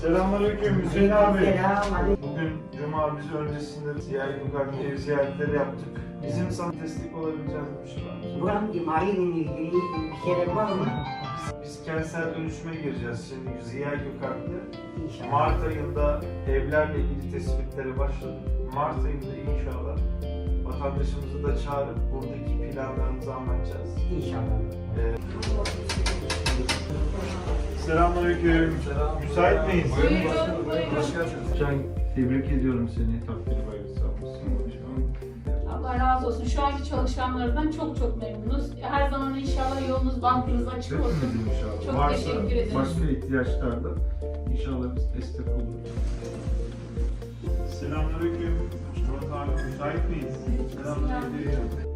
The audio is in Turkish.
Selamünaleyküm Hüseyin abi. Selamünaleyküm. Bugün Cuma bizi öncesinde ziyaret yukarıda ev ziyaretleri yaptık. Bizim sana destek olabileceğimiz bir şey var. Buranın imariyle ilgili bir şeyler var mı? Biz, biz kentsel dönüşüme gireceğiz şimdi Ziya Gökalp'te. Mart ayında evlerle ilgili tespitlere başladık. Mart ayında inşallah vatandaşımızı da çağırıp buradaki planlarımızı anlatacağız. İnşallah. Selamünaleyküm. Müsait miyiz? Buyurun, buyurun. Can tebrik ediyorum seni. Takdiri bayılırsa Allah razı olsun. Şu anki çalışanlardan çok çok memnunuz. Her zaman inşallah yolunuz, bankınız açık olsun. İnşallah. Çok Varsa teşekkür ederim. başka ihtiyaçlarda inşallah biz destek oluruz. Selamünaleyküm. Murat abi müsait miyiz? Selamünaleyküm.